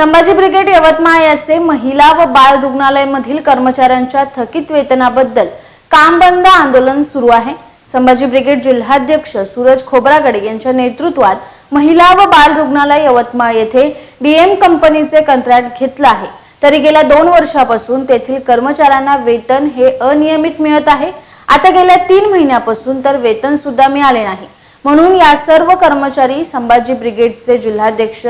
Sambhaji brigade Yavatmal याचे महिला व बाल रुग्णालय मधील कर्मचाऱ्यांच्या थकीत वेतनाबद्दल काम बंद आंदोलन सुरू आहे. संभाजी ब्रिगेड जिल्हाध्यक्ष सूरज खोबरागडे यांच्या नेतृत्वात महिला व बाल रुग्णालय यवतमाळ येथे डीएम कंपनीचे कंत्राट घेतलं आहे. तरी गेल्या दोन वर्षापासून तेथील कर्मचाऱ्यांना वेतन हे अनियमित मिळत आहे. आता गेल्या तीन महिन्यापासून तर वेतन सुद्धा मिळाले नाही. म्हणून या सर्व कर्मचारी संभाजी ब्रिगेडचे जिल्हाध्यक्ष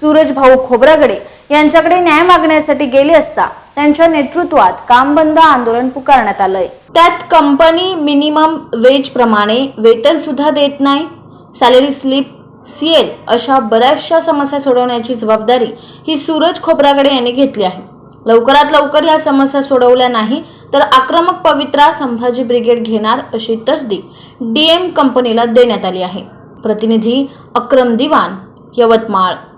सूरज भाऊ खोब्रागडे यांच्याकडे न्याय मागण्यासाठी गेले असता त्यांच्या नेतृत्वात काम बंद आंदोलन पुकारण्यात आलंय. त्यात कंपनी मिनिमम वेज प्रमाणे वेतन सुद्धा देत नाही सॅलरी स्लिप सीएल अशा बऱ्याचशा समस्या सोडवण्याची जबाबदारी ही सूरज खोब्रागडे यांनी घेतली आहे. लवकरात लवकर या समस्या सोडवल्या नाही तर आक्रमक पवित्रा संभाजी ब्रिगेड घेणार अशी तसदी डीएम कंपनीला देण्यात आली आहे. प्रतिनिधी अक्रम दिवान यवतमाळ.